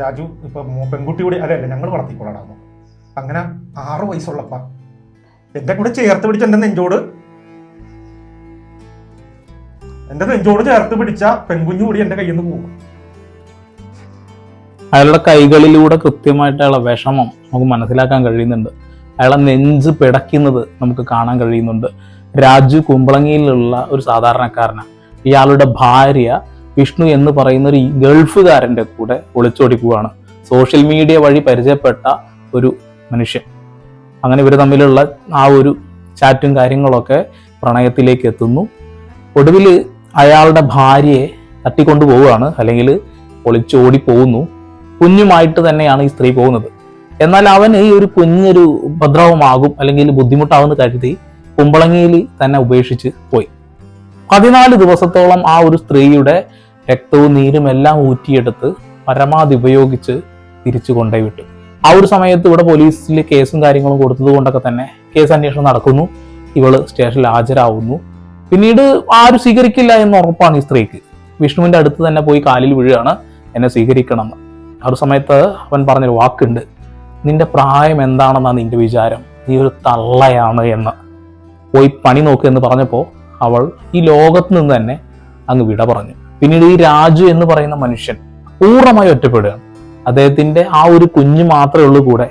രാജു ഇപ്പൊ അല്ല അല്ല ഞങ്ങൾ വളർത്തിക്കൊള്ളടാമോ അങ്ങനെ ആറു വയസ്സുള്ളപ്പ. എന്റെ കൂടെ ചേർത്ത് പിടിച്ച എന്റെ നെഞ്ചോട്. എന്റെ നെഞ്ചോട് ചേർത്ത് പിടിച്ച പെൺകുഞ്ഞു കൂടി എന്റെ കയ്യിൽ നിന്ന് പോകും. അയാളുടെ കൈകളിലൂടെ കൃത്യമായിട്ട് അയാളെ വിഷമം നമുക്ക് മനസ്സിലാക്കാൻ കഴിയുന്നുണ്ട്. അയാളെ നെഞ്ച് പിടയ്ക്കുന്നത് നമുക്ക് കാണാൻ കഴിയുന്നുണ്ട്. രാജു കുമ്പളങ്ങിയിലുള്ള ഒരു സാധാരണക്കാരനാണ്. ഇയാളുടെ ഭാര്യ വിഷ്ണു എന്ന് പറയുന്ന ഒരു ഗൾഫുകാരന്റെ കൂടെ ഒളിച്ചോടിക്കുകയാണ് സോഷ്യൽ മീഡിയ വഴി പരിചയപ്പെട്ട ഒരു മനുഷ്യൻ. അങ്ങനെ ഇവർ തമ്മിലുള്ള ആ ഒരു ചാറ്റും കാര്യങ്ങളൊക്കെ പ്രണയത്തിലേക്ക് എത്തുന്നു. ഒടുവിൽ അയാളുടെ ഭാര്യയെ തട്ടിക്കൊണ്ടു പോവുകയാണ് അല്ലെങ്കിൽ ഒളിച്ചോടി പോകുന്നു. കുഞ്ഞുമായിട്ട് തന്നെയാണ് ഈ സ്ത്രീ പോകുന്നത്. എന്നാൽ അവന് ഈ ഒരു കുഞ്ഞൊരു ഉപദ്രവമാകും അല്ലെങ്കിൽ ബുദ്ധിമുട്ടാവുമെന്ന് കരുതി കുമ്പളങ്ങിയിൽ തന്നെ ഉപേക്ഷിച്ച് പോയി. പതിനാല് ദിവസത്തോളം ആ ഒരു സ്ത്രീയുടെ രക്തവും നീരും എല്ലാം ഊറ്റിയെടുത്ത് പരമാവധി ഉപയോഗിച്ച് തിരിച്ചു കൊണ്ടുപോയി വിട്ടു. ആ ഒരു സമയത്ത് ഇവിടെ പോലീസിൽ കേസും കാര്യങ്ങളും കൊടുത്തത് കൊണ്ടൊക്കെ തന്നെ കേസ് അന്വേഷണം നടക്കുന്നു. ഇവൾ സ്റ്റേഷനിൽ ഹാജരാവുന്നു. പിന്നീട് ആരും സ്വീകരിക്കില്ല എന്ന് ഉറപ്പാണ് ഈ സ്ത്രീക്ക്. വിഷ്ണുവിന്റെ അടുത്ത് തന്നെ പോയി കാലിൽ വീഴുകയാണ് എന്നെ സ്വീകരിക്കണം ആ ഒരു സമയത്ത് അവൻ പറഞ്ഞൊരു വാക്കുണ്ട്. നിന്റെ പ്രായം എന്താണെന്നാണ് നിന്റെ വിചാരം. നീ ഒരു തള്ളയാണ് എന്ന്. പോയി പണി നോക്കുക എന്ന് പറഞ്ഞപ്പോൾ അവൾ ഈ ലോകത്ത് നിന്ന് തന്നെ അങ്ങ് വിട പറഞ്ഞു. പിന്നീട് ഈ രാജു എന്ന് പറയുന്ന മനുഷ്യൻ പൂർണമായി ഒറ്റപ്പെടുകയാണ്. അദ്ദേഹത്തിന്റെ ആ ഒരു കുഞ്ഞ് മാത്രമേ ഉള്ളൂ കൂടെ.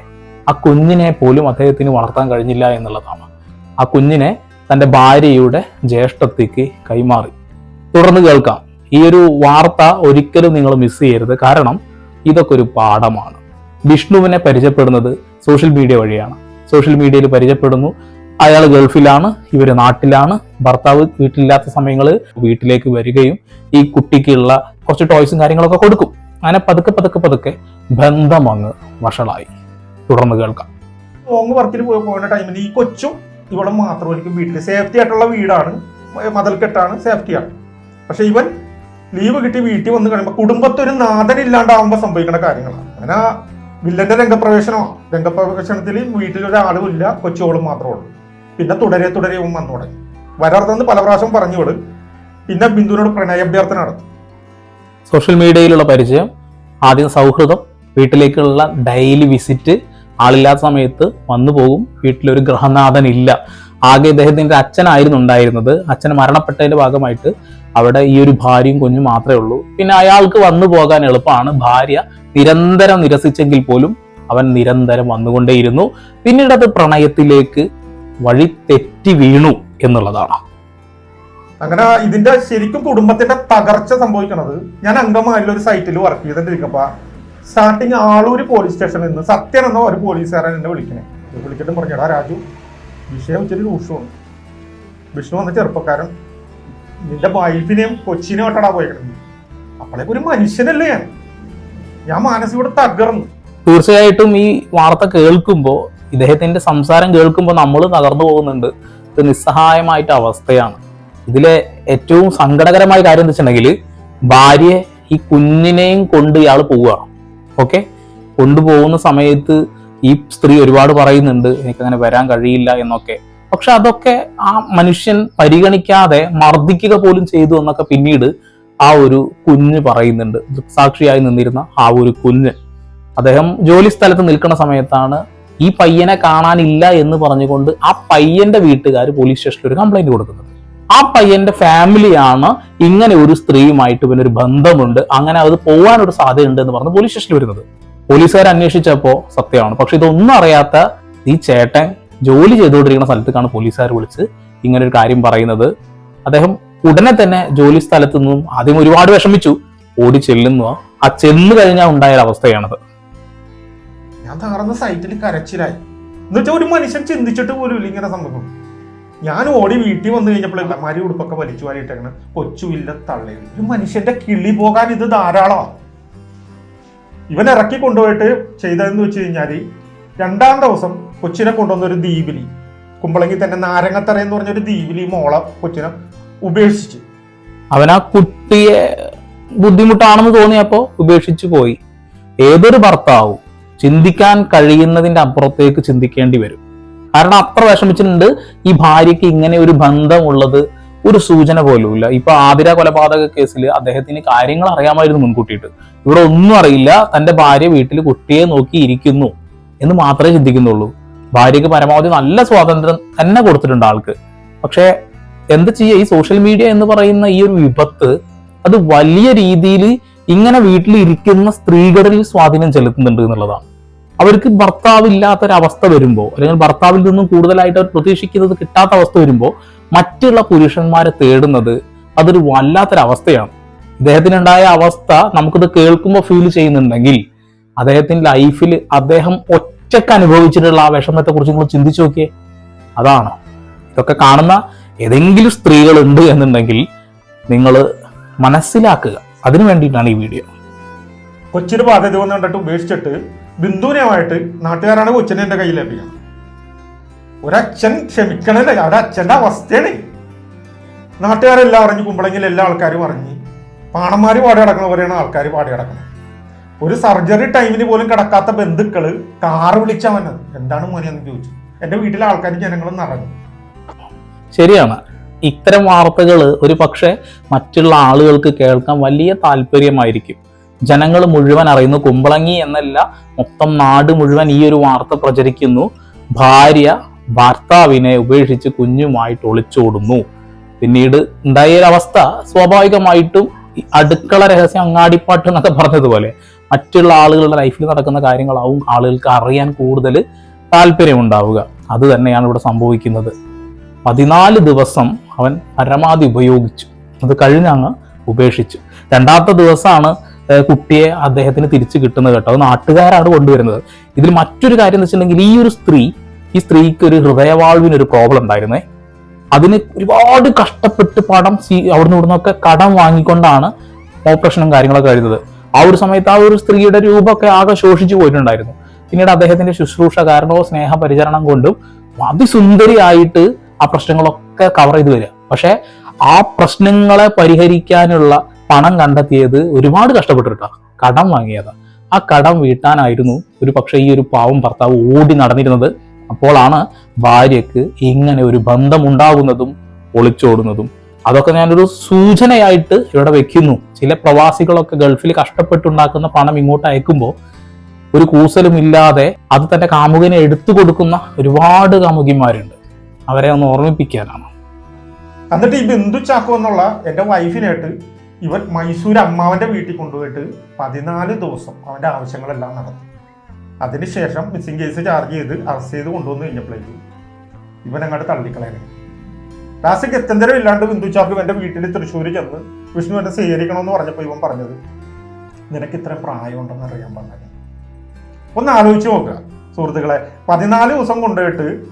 ആ കുഞ്ഞിനെ പോലും അദ്ദേഹത്തിന് വളർത്താൻ കഴിഞ്ഞില്ല എന്നുള്ളതാണ്. ആ കുഞ്ഞിനെ തന്റെ ഭാര്യയുടെ ജ്യേഷ്ഠത്തേക്ക് കൈമാറി. തുടർന്ന് കേൾക്കാം. ഈ ഒരു വാർത്ത ഒരിക്കലും നിങ്ങൾ മിസ് ചെയ്യരുത്. കാരണം ഇതൊക്കെ ഒരു പാഠമാണ്. വിഷ്ണുവിനെ പരിചയപ്പെടുന്നത് സോഷ്യൽ മീഡിയ വഴിയാണ്. സോഷ്യൽ മീഡിയയിൽ പരിചയപ്പെടുന്നു. അയാൾ ഗൾഫിലാണ് ഇവർ നാട്ടിലാണ് ഭർത്താവ് വീട്ടിലില്ലാത്ത സമയങ്ങൾ വീട്ടിലേക്ക് വരികയും ഈ കുട്ടിക്കുള്ള കുറച്ച് ടോയ്സും കാര്യങ്ങളൊക്കെ കൊടുക്കും. അങ്ങനെ പതുക്കെ പതുക്കെ പതുക്കെ ബന്ധം അങ്ങ് വഷളായി. തുടർന്ന് കേൾക്കാം. ലോങ് വർക്കിൽ പോയി പോകുന്ന ടൈമിൽ ഈ കൊച്ചും ഇവളും മാത്രമായിരിക്കും വീട്ടിൽ സേഫ്റ്റി ആയിട്ടുള്ള വീടാണ് മതൽക്കെട്ടാണ് സേഫ്റ്റിയാണ് പക്ഷെ ഇവൻ ലീവ് കിട്ടി വീട്ടിൽ വന്ന് കഴിയുമ്പോൾ കുടുംബത്തൊരു നാഥൻ ഇല്ലാണ്ടാവുമ്പോൾ സംഭവിക്കുന്ന കാര്യങ്ങളാണ്. അങ്ങനെ വില്ലന്റെ രംഗപ്രവേശനമാണ് രംഗപ്രവേശനത്തിൽ വീട്ടിൽ ഒരാളും ഇല്ല കൊച്ചുകളും മാത്രമേ ഉള്ളൂ. പിന്നെ തുടരെ തുടരെ ഇവൻ വന്നു തുടങ്ങി. വരാർത്തെന്ന് പല പ്രാവശ്യം പറഞ്ഞുകൊട് പിന്നെ ബിന്ദുവിനോട് പ്രണയാഭ്യർത്ഥന നടത്തി. സോഷ്യൽ മീഡിയയിലുള്ള പരിചയം ആദ്യം സൗഹൃദം വീട്ടിലേക്കുള്ള ഡെയിലി വിസിറ്റ് ആളില്ലാത്ത സമയത്ത് വന്നു പോകും വീട്ടിലൊരു ഗ്രഹനാഥൻ ഇല്ല. ആകെ ഇദ്ദേഹത്തിന്റെ അച്ഛനായിരുന്നു ഉണ്ടായിരുന്നത്. അച്ഛൻ മരണപ്പെട്ടതിന്റെ ഭാഗമായിട്ട് അവിടെ ഈ ഒരു ഭാര്യയും കുഞ്ഞും മാത്രമേ ഉള്ളൂ. പിന്നെ അയാൾക്ക് വന്നു പോകാൻ എളുപ്പമാണ്. ഭാര്യ നിരന്തരം നിരസിച്ചെങ്കിൽ പോലും അവൻ നിരന്തരം വന്നുകൊണ്ടേയിരുന്നു. പിന്നീട് അത് പ്രണയത്തിലേക്ക് വഴി തെറ്റി വീണു എന്നുള്ളതാണ്. അങ്ങനെ ഇതിന്റെ ശരിക്കും കുടുംബത്തിന്റെ തകർച്ച സംഭവിക്കണത് ഞാൻ അംഗമായുള്ള ഒരു സൈറ്റിൽ വർക്ക് ചെയ്തിട്ടിരിക്കപ്പോ. സ്റ്റാർട്ടിങ് ആളൂര് പോലീസ് സ്റ്റേഷനിൽ നിന്ന് സത്യൻ എന്ന ഒരു പോലീസുകാരൻ എന്നെ വിളിക്കണേ. വിളിച്ചിട്ട് പറഞ്ഞടാ രാജു വിഷയം ഇച്ചിരി രൂക്ഷമാണ്. വിഷ്ണു എന്ന ചെറുപ്പക്കാരൻ നിന്റെ വൈഫിനെയും കൊച്ചിനെയും ഒട്ടടാ പോയേക്കണത് അപ്പോഴേക്ക് ഒരു മനുഷ്യനല്ലേ ഞാൻ. ഞാൻ മാനസികോട് തകർന്നു. തീർച്ചയായിട്ടും ഈ വാർത്ത കേൾക്കുമ്പോൾ ഇദ്ദേഹത്തിന്റെ സംസാരം കേൾക്കുമ്പോൾ നമ്മൾ തകർന്നു പോകുന്നുണ്ട്. ഇത് നിസ്സഹായമായിട്ട് അവസ്ഥയാണ്. ഇതിലെ ഏറ്റവും സങ്കടകരമായ കാര്യം എന്താ വെച്ചിട്ടുണ്ടെങ്കിൽ ഭാര്യയെ ഈ കുഞ്ഞിനെയും കൊണ്ട് ഇയാൾ പോവുകയാണ് ഓക്കെ? കൊണ്ടുപോകുന്ന സമയത്ത് ഈ സ്ത്രീ ഒരുപാട് പറയുന്നുണ്ട് എനിക്കങ്ങനെ വരാൻ കഴിയില്ല എന്നൊക്കെ. പക്ഷെ അതൊക്കെ ആ മനുഷ്യൻ പരിഗണിക്കാതെ മർദ്ദിക്കുക പോലും ചെയ്തു എന്നൊക്കെ പിന്നീട് ആ ഒരു കുഞ്ഞ് പറയുന്നുണ്ട്. ദൃക്സാക്ഷിയായി നിന്നിരുന്ന ആ ഒരു കുഞ്ഞ്. അദ്ദേഹം ജോലി സ്ഥലത്ത് നിൽക്കുന്ന സമയത്താണ് ഈ പയ്യനെ കാണാനില്ല എന്ന് പറഞ്ഞുകൊണ്ട് ആ പയ്യന്റെ വീട്ടുകാർ പോലീസ് സ്റ്റേഷനിൽ ഒരു കംപ്ലൈന്റ് കൊടുക്കുന്നത്. ആ പയ്യന്റെ ഫാമിലിയാണ് ഇങ്ങനെ ഒരു സ്ത്രീയുമായിട്ട് ഇവനൊരു ബന്ധമുണ്ട്. അങ്ങനെ അത് പോകാനൊരു സാധ്യതയുണ്ട് എന്ന് പറഞ്ഞ് പോലീസ് സ്റ്റേഷനിൽ വരുന്നത്. പോലീസുകാർ അന്വേഷിച്ചപ്പോൾ സത്യമാണ്. പക്ഷെ ഇതൊന്നും അറിയാത്ത ഈ ചേട്ടൻ ജോലി ചെയ്തുകൊണ്ടിരിക്കുന്ന സ്ഥലത്തേക്കാണ് പോലീസുകാർ വിളിച്ച് ഇങ്ങനെ ഒരു കാര്യം പറയുന്നത്. അദ്ദേഹം ഉടനെ തന്നെ ജോലി സ്ഥലത്തു നിന്നും ആദ്യം ഒരുപാട് വിഷമിച്ചു. ഓടി ചെല്ലുന്നു. ആ ചെന്നു കഴിഞ്ഞാൽ ഉണ്ടായ ഒരു അവസ്ഥയാണത്. ഞാൻ തകർന്ന സൈറ്റിൽ കരച്ചിലായി. എന്നുവെച്ചാൽ ഒരു മനുഷ്യൻ ചിന്തിച്ചിട്ട് പോലും ഇങ്ങനെ സംഭവം. ഞാൻ ഓടി വീട്ടിൽ വന്നു കഴിഞ്ഞപ്പോൾ മരി ഉടുപ്പൊക്കെ വലിച്ചു വാരിയിട്ടേക്കണ. കൊച്ചുമില്ല തള്ളി. ഒരു മനുഷ്യന്റെ കിളി പോകാൻ ഇത് ധാരാളമാണ് ഇവൻ ഇറക്കി കൊണ്ടുപോയിട്ട് ചെയ്തതെന്ന് വെച്ച് കഴിഞ്ഞാൽ രണ്ടാം ദിവസം കൊച്ചിനെ കൊണ്ടുവന്ന ഒരു ദ്വീപിലി കുമ്പളങ്ങി തന്നെ നാരങ്ങത്തറ എന്ന് പറഞ്ഞ ഒരു ദ്വീപിലി മോളെ കൊച്ചിനെ ഉപേക്ഷിച്ച്. അവൻ ആ കുട്ടിയെ ബുദ്ധിമുട്ടാണെന്ന് തോന്നിയപ്പോ ഉപേക്ഷിച്ചു പോയി. ഏതൊരു ഭർത്താവും ചിന്തിക്കാൻ കഴിയുന്നതിന്റെ അപ്പുറത്തേക്ക് ചിന്തിക്കേണ്ടി വരും. കാരണം അത്ര വിഷമിച്ചിട്ടുണ്ട് ഈ ഭാര്യയ്ക്ക് ഇങ്ങനെ ഒരു ബന്ധമുള്ളത് ഒരു സൂചന പോലുമില്ല. ഇപ്പൊ ആതിര കൊലപാതക കേസിൽ അദ്ദേഹത്തിന് കാര്യങ്ങൾ അറിയാമായിരുന്നു മുൻകൂട്ടിയിട്ട്. ഇവിടെ ഒന്നും അറിയില്ല തന്റെ ഭാര്യ വീട്ടിൽ കുട്ടിയെ നോക്കി ഇരിക്കുന്നു എന്ന് മാത്രമേ ചിന്തിക്കുന്നുള്ളൂ. ഭാര്യയ്ക്ക് പരമാവധി നല്ല സ്വാതന്ത്ര്യം തന്നെ കൊടുത്തിട്ടുണ്ട് ആൾക്ക്. പക്ഷേ എന്ത് ചെയ്യുക ഈ സോഷ്യൽ മീഡിയ എന്ന് പറയുന്ന ഈ ഒരു വിപത്ത് അത് വലിയ രീതിയിൽ ഇങ്ങനെ വീട്ടിൽ ഇരിക്കുന്ന സ്ത്രീകളിൽ സ്വാധീനം ചെലുത്തുന്നുണ്ട് എന്നുള്ളതാണ്. അവർക്ക് ഭർത്താവില്ലാത്തൊരവസ്ഥ വരുമ്പോൾ അല്ലെങ്കിൽ ഭർത്താവിൽ നിന്നും കൂടുതലായിട്ട് അവർ പ്രതീക്ഷിക്കുന്നത് കിട്ടാത്ത അവസ്ഥ വരുമ്പോൾ മറ്റുള്ള പുരുഷന്മാരെ തേടുന്നത് അതൊരു വല്ലാത്തൊരവസ്ഥയാണ്. ഇദ്ദേഹത്തിനുണ്ടായ അവസ്ഥ നമുക്കിത് കേൾക്കുമ്പോൾ ഫീൽ ചെയ്യുന്നുണ്ടെങ്കിൽ അദ്ദേഹത്തിന്റെ ലൈഫിൽ അദ്ദേഹം ഒറ്റയ്ക്ക് അനുഭവിച്ചിട്ടുള്ള ആ വിഷമത്തെ കുറിച്ച് നിങ്ങൾ ചിന്തിച്ചു നോക്കിയേ. അതാണ്. ഇതൊക്കെ കാണുന്ന ഏതെങ്കിലും സ്ത്രീകളുണ്ട് എന്നുണ്ടെങ്കിൽ നിങ്ങൾ മനസ്സിലാക്കുക. അതിനു വേണ്ടിയിട്ടാണ് ഈ വീഡിയോ കൊച്ചിന് ബാധ്യത കണ്ടിട്ട് ഉപേക്ഷിച്ചിട്ട് ബിന്ദുവിനുമായിട്ട് നാട്ടുകാരാണ് കൊച്ചിനെ എന്റെ കയ്യിൽ ഏൽപ്പിക്കുന്നത്. ഒരച്ഛൻ ക്ഷമിക്കണല്ലേ? അച്ഛന്റെ അവസ്ഥയാണ്. നാട്ടുകാരെല്ലാം അറിഞ്ഞ് കുമ്പളങ്ങിൽ എല്ലാ ആൾക്കാരും അറിഞ്ഞ് പാണന്മാര് പാടി കിടക്കണവരെയാണ് ആൾക്കാർ പാടി കിടക്കുന്നത് ഒരു സർജറി ടൈമിന് പോലും കിടക്കാത്ത ബന്ധുക്കൾ കാറ് വിളിച്ചാൽ വന്നത്. എന്താണ് മോനെന്ന് ചോദിച്ചു. എന്റെ വീട്ടിലെ ആൾക്കാർ ജനങ്ങളും നിറഞ്ഞു ശരിയാണ്. ഇത്തരം വാർത്തകൾ ഒരു പക്ഷേ മറ്റുള്ള ആളുകൾക്ക് കേൾക്കാൻ വലിയ താല്പര്യമായിരിക്കും. ജനങ്ങൾ മുഴുവൻ അറിയുന്നു. കുമ്പളങ്ങി എന്നല്ല മൊത്തം നാട് മുഴുവൻ ഈ ഒരു വാർത്ത പ്രചരിക്കുന്നു. ഭാര്യ ഭർത്താവിനെ ഉപേക്ഷിച്ച് കുഞ്ഞുമായിട്ട് ഒളിച്ചോടുന്നു. പിന്നീട് ഉണ്ടായ ഒരു അവസ്ഥ സ്വാഭാവികമായിട്ടും അടുക്കള രഹസ്യം അങ്ങാടിപ്പാട്ട് എന്നൊക്കെ പറഞ്ഞതുപോലെ മറ്റുള്ള ആളുകളുടെ ലൈഫിൽ നടക്കുന്ന കാര്യങ്ങളാവും ആളുകൾക്ക് അറിയാൻ കൂടുതൽ താല്പര്യമുണ്ടാവുക. അത് തന്നെയാണ് ഇവിടെ സംഭവിക്കുന്നത്. പതിനാല് ദിവസം അവൻ പരമാവധി ഉപയോഗിച്ചു. അത് കഴിഞ്ഞങ്ങ് ഉപേക്ഷിച്ചു. രണ്ടാമത്തെ ദിവസമാണ് കുട്ടിയെ അദ്ദേഹത്തിന് തിരിച്ചു കിട്ടുന്നത് കേട്ടോ. നാട്ടുകാരാണ് കൊണ്ടുവരുന്നത്. ഇതിൽ മറ്റൊരു കാര്യം എന്ന് വെച്ചിട്ടുണ്ടെങ്കിൽ ഈ ഒരു സ്ത്രീ ഈ സ്ത്രീക്ക് ഒരു ഹൃദയവാൾവിന് ഒരു പ്രോബ്ലം ഉണ്ടായിരുന്നേ. അതിന് ഒരുപാട് കഷ്ടപ്പെട്ട് പണം സീ- അവിടുന്ന് ഇവിടുന്നൊക്കെ കടം വാങ്ങിക്കൊണ്ടാണ് ഓപ്പറേഷനും കാര്യങ്ങളൊക്കെ കഴിഞ്ഞത്. ആ ഒരു സമയത്ത് ആ ഒരു സ്ത്രീയുടെ രൂപമൊക്കെ ആകെ ശോഷിച്ചു പോയിട്ടുണ്ടായിരുന്നു. പിന്നീട് അദ്ദേഹത്തിന്റെ ശുശ്രൂഷ കാരണവും സ്നേഹ പരിചരണം കൊണ്ടും അതിസുന്ദരിയായിട്ട് ആ പ്രശ്നങ്ങളൊക്കെ കവർ ചെയ്ത് വരിക. പക്ഷെ ആ പ്രശ്നങ്ങളെ പരിഹരിക്കാനുള്ള പണം കണ്ടെത്തിയത് ഒരുപാട് കഷ്ടപ്പെട്ടിട്ടാണ് കടം വാങ്ങിയതാ. ആ കടം വീട്ടാനായിരുന്നു ഒരു പക്ഷെ ഈ ഒരു പാവം ഭർത്താവ് ഓടി നടന്നിരുന്നത്. അപ്പോഴാണ് ഭാര്യക്ക് ഇങ്ങനെ ഒരു ബന്ധം ഉണ്ടാകുന്നതും ഒളിച്ചോടുന്നതും. അതൊക്കെ ഞാനൊരു സൂചനയായിട്ട് ഇവിടെ വെക്കുന്നു. ചില പ്രവാസികളൊക്കെ ഗൾഫിൽ കഷ്ടപ്പെട്ടുണ്ടാക്കുന്ന പണം ഇങ്ങോട്ട് അയക്കുമ്പോൾ ഒരു കൂസലുമില്ലാതെ അത് തന്റെ കാമുകനെ എടുത്തു കൊടുക്കുന്ന ഒരുപാട് കാമുകിമാരുണ്ട്. അവരെ ഒന്ന് ഓർമ്മിപ്പിക്കാനാണ്. എന്നിട്ട് ഈ ബിന്ദു ചാക്കോ എന്നുള്ള എന്റെ വൈഫിനായിട്ട് ഇവൻ മൈസൂർ അമ്മാവന്റെ വീട്ടിൽ കൊണ്ടുപോയിട്ട് പതിനാല് ദിവസം അവന്റെ ആവശ്യങ്ങളെല്ലാം നടത്തി. അതിനുശേഷം മിസ്സിംഗ് കേസ് ചാർജ് ചെയ്ത് അറസ്റ്റ് ചെയ്ത് കൊണ്ടുവന്ന് കഴിഞ്ഞപ്പോഴേക്കും ഇവൻ അങ്ങോട്ട് തള്ളിക്കളയാൻ ലാസ്റ്റ് ഗത്യന്തരം ഇല്ലാണ്ട് ബിന്ദു ചാർജ് എന്റെ വീട്ടിൽ തൃശ്ശൂർ ചെന്ന് വിഷ്ണു എന്നെ സ്വീകരിക്കണമെന്ന് പറഞ്ഞപ്പോൾ ഇവൻ പറഞ്ഞത് നിനക്ക് ഇത്ര പ്രായമുണ്ടെന്ന് അറിയാൻ പറഞ്ഞത്. ഒന്ന് ആലോചിച്ച് നോക്കുക സുഹൃത്തുക്കളെ. പതിനാല് ദിവസം കൊണ്ടുപോയിട്ട്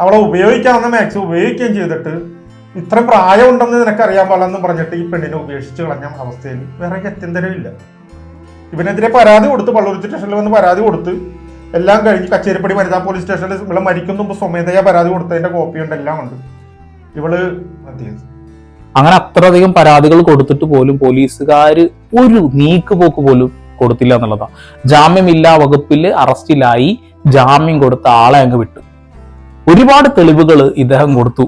അവളെ ഉപയോഗിക്കാവുന്ന മാക്സ് ഉപയോഗിക്കുകയും ചെയ്തിട്ട് ഇത്ര പ്രായമുണ്ടെന്ന് നിനക്കറിയാൻ പാടില്ലെന്ന് പറഞ്ഞിട്ട് ഈ പെണ്ണിനെ ഉപേക്ഷിച്ച് കളഞ്ഞ അവസ്ഥയിൽ വേറെ ഗത്യന്തരമില്ല ഇവനെതിരെ പരാതി കൊടുത്ത് പള്ളൂർ സ്റ്റേഷനിൽ വന്ന് പരാതി കൊടുത്ത് എല്ലാം കഴിഞ്ഞ് കച്ചേരിപ്പടി വനിതാ പോലീസ് സ്റ്റേഷനിൽ ഇവളെ മരിക്കുന്ന മുമ്പ് സ്വമേധയാ പരാതി കൊടുത്തതിന്റെ കോപ്പി ഉണ്ട് എല്ലാം ഉണ്ട്. ഇവൾ? അങ്ങനെ അത്രയധികം പരാതികൾ കൊടുത്തിട്ട് പോലും പോലീസുകാർ ഒരു നീക്കുപോക്ക് പോലും കൊടുത്തില്ല എന്നുള്ളതാണ് ജാമ്യമില്ലാ വകുപ്പിൽ അറസ്റ്റിലായി ജാമ്യം കൊടുത്ത ആളെ അങ്ങ് വിട്ടു. ഒരുപാട് തെളിവുകൾ ഇദ്ദേഹം കൊടുത്തു.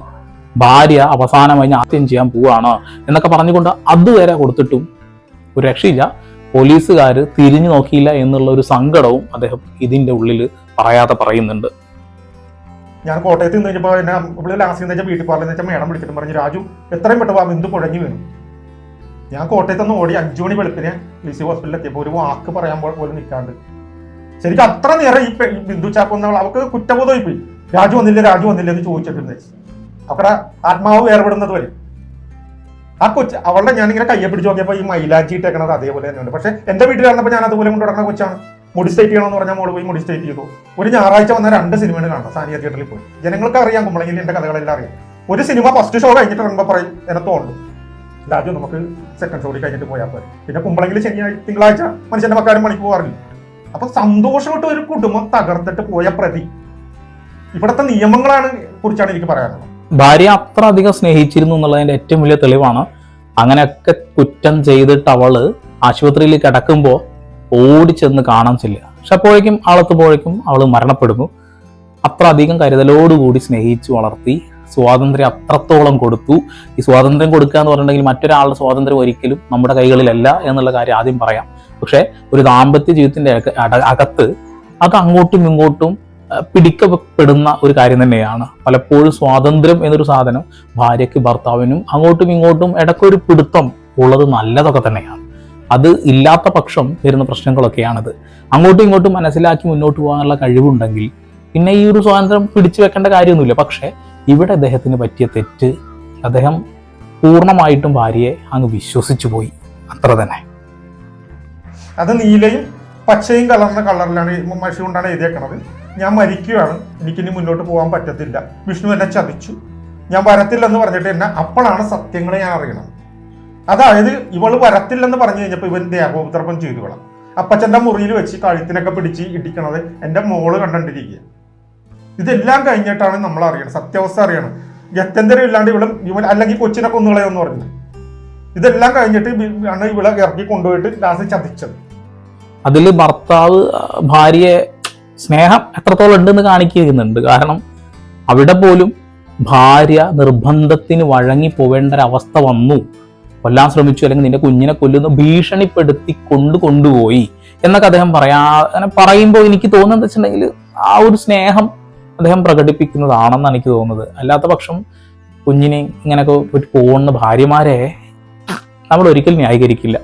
ഭാര്യ അവസാനമായി ഞാൻ ആദ്യം ചെയ്യാൻ പോവാണ് എന്നൊക്കെ പറഞ്ഞുകൊണ്ട് അതുവരെ കൊടുത്തിട്ടും ഒരു രക്ഷയില്ല. പോലീസുകാർ തിരിഞ്ഞു നോക്കിയില്ല എന്നുള്ള ഒരു സങ്കടവും അദ്ദേഹം ഇതിന്റെ ഉള്ളിൽ പറയാതെ പറയുന്നുണ്ട്. ഞാൻ കോട്ടയത്ത് നിന്ന് കഴിഞ്ഞപ്പോൾ എന്നെ ഇവിടെ ലാസ്റ്റ് നിന്ന് വെച്ചാൽ വീട്ടിൽ പാർലെന്ന് വെച്ചാൽ മേഡം വിളിച്ചിട്ട് പറഞ്ഞു രാജു എത്രയും പെട്ടെന്ന് ആ ബിന്ദു കുഴഞ്ഞു വീണു. ഞാൻ കോട്ടയത്ത് നിന്ന് ഓടി അഞ്ചു മണി വെളുപ്പിനെ ലി സി ഹോസ്പിറ്റലിൽ എത്തിയപ്പോൾ ഒരു വാക്ക് പറയാൻ പോലും നിൽക്കാണ്ട്. ശരിക്കും അത്ര നേരം ഈ ബിന്ദു ചാക്കൊന്ന അവർക്ക് കുറ്റബോധമായി പോയി രാജു വന്നില്ല രാജു വന്നില്ല? എന്ന് ചോദിച്ചിട്ടുണ്ട് അവിടെ ആത്മാവ് വേർപെടുന്നത് വരെ. ആ കൊച്ച് അവളുടെ ഇങ്ങനെ കയ്യെ പിടിച്ച് നോക്കിയപ്പോൾ ഈ മൈലാഞ്ചി ഇട്ടേക്കണത് അതേപോലെ തന്നെയുണ്ട്. പക്ഷെ എന്റെ വീട്ടിൽ വന്നപ്പോൾ ഞാൻ അതുപോലെ കൊണ്ട് നടക്കുന്ന കൊച്ചാണ്. മുടി സ്റ്റേറ്റ് ചെയ്യണമെന്ന് പറഞ്ഞാൽ മോൾ പോയി മുടി സ്റ്റേറ്റ് ചെയ്തു. ഒരു ഞായറാഴ്ച വന്ന രണ്ട് സിനിമകൾ കാണാം സാനിയ തിയേറ്ററിൽ പോയി. ജനങ്ങൾക്ക് അറിയാം കുമ്പളങ്ങിന്റെ എന്റെ കഥകളെല്ലാം അറിയാം. ഒരു സിനിമ ഫസ്റ്റ് ഷോ കഴിഞ്ഞിട്ട് ഇറങ്ങുമ്പോൾ പറയും എന്നെ തോന്നുന്നു. നമുക്ക് സെക്കൻഡ് ഷോ കഴിഞ്ഞിട്ട് പോയാൽ പോരെ. പിന്നെ കുമ്പളങ്ങിൽ ശനിയാഴ്ച തിങ്കളാഴ്ച മനുഷ്യന്റെ മക്കാരും പണിക്ക് പോകാറില്ല. അപ്പൊ സന്തോഷമായിട്ട് ഒരു കുടുംബം തകർത്തിട്ട് പോയ പ്രതി. ഇവിടുത്തെ നിയമങ്ങളാണ് കുറിച്ചാണ് എനിക്ക് പറയാനുള്ളത്. ഭാര്യ അത്ര അധികം സ്നേഹിച്ചിരുന്നു എന്നുള്ളതിന്റെ ഏറ്റവും വലിയ തെളിവാണ്. അങ്ങനെയൊക്കെ കുറ്റം ചെയ്തിട്ട് അവൾ ആശുപത്രിയിൽ കിടക്കുമ്പോൾ ചെന്ന് കാണാൻ ചെല്ലുക. പക്ഷെ അപ്പോഴേക്കും ആളെത്തുമ്പോഴേക്കും അവൾ മരണപ്പെടുന്നു. അത്ര അധികം കരുതലോടുകൂടി സ്നേഹിച്ചു വളർത്തി സ്വാതന്ത്ര്യം അത്രത്തോളം കൊടുത്തു. ഈ സ്വാതന്ത്ര്യം കൊടുക്കുക എന്ന് പറഞ്ഞിട്ടുണ്ടെങ്കിൽ മറ്റൊരാളുടെ സ്വാതന്ത്ര്യം ഒരിക്കലും നമ്മുടെ കൈകളിലല്ല എന്നുള്ള കാര്യം ആദ്യം പറയാം. പക്ഷേ ഒരു ദാമ്പത്യ ജീവിതത്തിന്റെ അകത്ത് അത് അങ്ങോട്ടും ഇങ്ങോട്ടും പിടിക്കപ്പെടുന്ന ഒരു കാര്യം തന്നെയാണ്. പലപ്പോഴും സ്വാതന്ത്ര്യം എന്നൊരു സാധനം ഭാര്യയ്ക്ക് ഭർത്താവിനും അങ്ങോട്ടും ഇങ്ങോട്ടും ഇടയ്ക്കൊരു പിടുത്തം ഉള്ളത് നല്ലതൊക്കെ തന്നെയാണ്. അത് ഇല്ലാത്ത പക്ഷം വരുന്ന പ്രശ്നങ്ങളൊക്കെയാണത്. അങ്ങോട്ടും ഇങ്ങോട്ടും മനസ്സിലാക്കി മുന്നോട്ട് പോകാനുള്ള കഴിവുണ്ടെങ്കിൽ പിന്നെ ഈ ഒരു സ്വാതന്ത്ര്യം പിടിച്ചു വെക്കേണ്ട കാര്യമൊന്നുമില്ല. പക്ഷേ ഇവിടെ അദ്ദേഹത്തിന് പറ്റിയ തെറ്റ് അദ്ദേഹം പൂർണമായിട്ടും ഭാര്യയെ അങ്ങ് വിശ്വസിച്ചു പോയി. അത്ര തന്നെ. അത് നീലയും പച്ചയും കലർന്ന കളറിലാണ് മഷി കൊണ്ടാണ് എഴുതിയേക്കണത്. ഞാൻ മരിക്കുകയാണ്. എനിക്കിനി മുന്നോട്ട് പോകാൻ പറ്റത്തില്ല. വിഷ്ണു എന്നെ ചതിച്ചു. ഞാൻ വരത്തില്ലെന്ന് പറഞ്ഞിട്ട് എന്നെ അപ്പോഴാണ് സത്യങ്ങൾ ഞാൻ അറിയണം അതായത് ഇവൾ വരത്തില്ലെന്ന് പറഞ്ഞു കഴിഞ്ഞപ്പോൾ ഇവൻ ദേഹോപദ്രവം ചെയ്തു കളാം അപ്പച്ചന്റെ മുറിയിൽ വെച്ച് കഴുത്തിനൊക്കെ പിടിച്ച് ഇടിക്കണത് എന്റെ മോൾ കണ്ടിരിക്കുക ഇതെല്ലാം കഴിഞ്ഞിട്ടാണ് നമ്മൾ അറിയണം സത്യാവസ്ഥ അറിയണം. ഗത്യന്തരം ഇല്ലാണ്ട് ഇവളും ഇവൻ അല്ലെങ്കിൽ കൊച്ചിനെ കൊന്നുകളയെന്ന് പറഞ്ഞു ഇതെല്ലാം കഴിഞ്ഞിട്ട് ആണ് ഇവളെ ഇറക്കി കൊണ്ടുപോയിട്ട് ലാസ്റ്റ് ചതിച്ചത്. അതിൽ ഭർത്താവ് ഭാര്യയെ സ്നേഹം എത്രത്തോളം ഉണ്ടെന്ന് കാണിക്കുന്നുണ്ട്. കാരണം അവിടെ പോലും ഭാര്യ നിർബന്ധത്തിന് വഴങ്ങി പോവേണ്ട ഒരവസ്ഥ വന്നു. കൊല്ലാൻ ശ്രമിച്ചു അല്ലെങ്കിൽ നിന്റെ കുഞ്ഞിനെ കൊല്ലുന്നു ഭീഷണിപ്പെടുത്തി കൊണ്ട് കൊണ്ടുപോയി എന്നൊക്കെ അദ്ദേഹം പറയാ അങ്ങനെ പറയുമ്പോൾ എനിക്ക് തോന്നുന്നത് വെച്ചിട്ടുണ്ടെങ്കിൽ ആ ഒരു സ്നേഹം അദ്ദേഹം പ്രകടിപ്പിക്കുന്നതാണെന്നാണ് എനിക്ക് തോന്നുന്നത്. അല്ലാത്ത പക്ഷം കുഞ്ഞിനെ ഇങ്ങനെയൊക്കെ പറ്റി പോകുന്ന ഭാര്യമാരെ നമ്മൾ ഒരിക്കലും ന്യായീകരിക്കില്ല.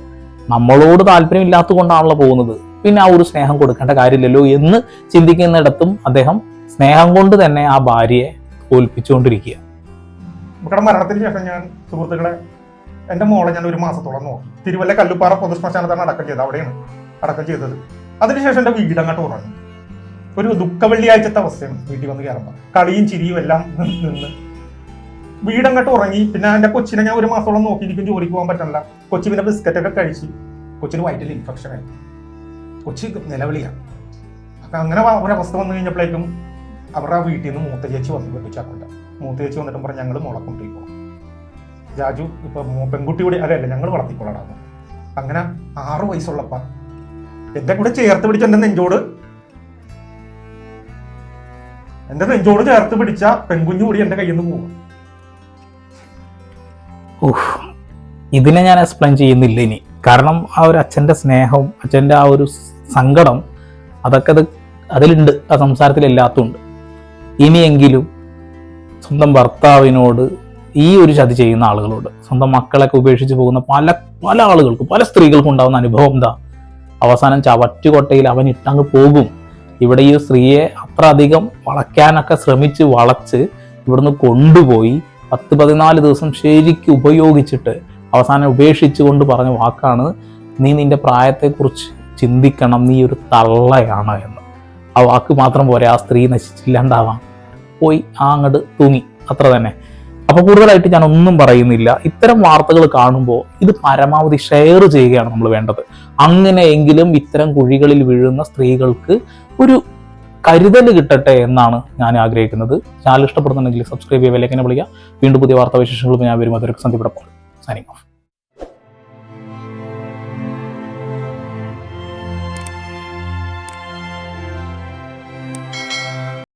നമ്മളോട് താല്പര്യം ഇല്ലാത്തത് കൊണ്ടാണല്ലോ പോകുന്നത്. പിന്നെ ആ ഒരു സ്നേഹം കൊടുക്കേണ്ട കാര്യമില്ലല്ലോ എന്ന് ചിന്തിക്കുന്നിടത്തും അദ്ദേഹം സ്നേഹം കൊണ്ട് തന്നെ ആ ഭാര്യയെ തോൽപ്പിച്ചുകൊണ്ടിരിക്കുക. ഇവിടെ മരണത്തിന് ശേഷം ഞാൻ സുഹൃത്തുക്കളെ എന്റെ മോളെ ഞാൻ ഒരു മാസത്തോളം നോക്കി. തിരുവല്ല കല്ലുപ്പാറ പൊതുശ്മശാനത്താണ് അടക്കം ചെയ്തത്. അവിടെയാണ് അടക്കം ചെയ്തത്. അതിനുശേഷം എന്റെ വീട് അങ്ങോട്ട് ഉറങ്ങി. ഒരു ദുഃഖ വെള്ളിയാഴ്ചത്തെ അവസ്ഥയാണ് വീട്ടിൽ വന്ന് കയറുമ്പോൾ. കളിയും ചിരിയും എല്ലാം നിന്ന്. വീടങ്ങോട്ട് ഉറങ്ങി. പിന്നെ എന്റെ കൊച്ചിനെ ഞാൻ ഒരു മാസത്തോളം നോക്കിയിരിക്കും ജോലിക്ക് പോകാൻ പറ്റണില്ല. കൊച്ചി പിന്നെ ബിസ്ക്കറ്റൊക്കെ കഴിച്ച്. കൊച്ചിന് വയറ്റിൽ ഇൻഫെക്ഷൻ ആയി. കൊച്ചി നിലവിളിയാണ്. അപ്പം അങ്ങനെ ഒരു ഒരവസ്ഥ വന്നു കഴിഞ്ഞപ്പോഴേക്കും അവരുടെ ആ വീട്ടിൽ നിന്ന് മൂത്ത ചേച്ചി വന്നു വെട്ടിച്ചാക്കൊണ്ട് മൂത്ത ചേച്ചി വന്നിട്ടും പറഞ്ഞ് ഞങ്ങൾ മോളെ കൊണ്ടുപോയിക്കോളാം. രാജു ഇപ്പം പെൺകുട്ടി പെൺകുട്ടിയുടെ അതല്ല ഞങ്ങൾ വളർത്തിക്കൊള്ളാം അങ്ങനെ ആറു വയസ്സുള്ളപ്പ എന്റെ കൂടെ ചേർത്ത് പിടിച്ച എന്റെ നെഞ്ചോട് എന്റെ നെഞ്ചോട് ചേർത്ത് പിടിച്ച പെൺകുഞ്ഞു കൂടി എന്റെ കയ്യിൽ നിന്ന് പോകും. ഇതിനെ ഞാൻ എക്സ്പ്ലെയിൻ ചെയ്യുന്നില്ല ഇനി. കാരണം ആ ഒരു അച്ഛന്റെ സ്നേഹവും അച്ഛന്റെ ആ ഒരു സങ്കടം അതൊക്കെ അത് അതിലുണ്ട് ആ സംസാരത്തിൽ എല്ലാത്തുണ്ട്. ഇനിയെങ്കിലും സ്വന്തം ഭർത്താവിനോട് ഈ ഒരു ചതി ചെയ്യുന്ന ആളുകളോട് സ്വന്തം മക്കളൊക്കെ ഉപേക്ഷിച്ച് പോകുന്ന പല പല ആളുകൾക്കും പല സ്ത്രീകൾക്കും ഉണ്ടാകുന്ന അനുഭവം എന്താ? അവസാനം ചവറ്റുകൊട്ടയിൽ അവൻ ഇട്ടങ്ങ് പോകും. ഇവിടെ ഈ സ്ത്രീയെ അത്ര അധികം വളയ്ക്കാനൊക്കെ ശ്രമിച്ച് വളച്ച് ഇവിടുന്ന് കൊണ്ടുപോയി പത്ത് പതിനാല് ദിവസം ശരിക്കും ഉപയോഗിച്ചിട്ട് അവസാനം ഉപേക്ഷിച്ചുകൊണ്ട് പറഞ്ഞ വാക്കാണ് നീ നിന്റെ പ്രായത്തെക്കുറിച്ച് ചിന്തിക്കണം നീ ഒരു തള്ളയാണ് എന്ന്. ആ വാക്ക് മാത്രം പോരെ ആ സ്ത്രീ നശിച്ചില്ലാണ്ടാവാം. പോയി ആ അങ്ങോട്ട് തൂങ്ങി. അത്ര തന്നെ. അപ്പോൾ കൂടുതലായിട്ട് ഞാൻ ഒന്നും പറയുന്നില്ല. ഇത്തരം വാർത്തകൾ കാണുമ്പോൾ ഇത് പരമാവധി ഷെയർ ചെയ്യുകയാണ് നമ്മൾ വേണ്ടത്. അങ്ങനെയെങ്കിലും ഇത്തരം കുഴികളിൽ വീഴുന്ന സ്ത്രീകൾക്ക് ഒരു കരുതൽ കിട്ടട്ടെ എന്നാണ് ഞാൻ ആഗ്രഹിക്കുന്നത്. ചാനൽ ഇഷ്ടപ്പെടുന്നുണ്ടെങ്കിൽ സബ്സ്ക്രൈബ് ചെയ്യുക വിലക്കിനെ വിളിക്കുക വീണ്ടും പുതിയ വാർത്താ വിശേഷങ്ങളും ഞാൻ വരും അതൊരു സന്ധിപ്പെടപ്പോൾ സൈനിങ് ഓഫ്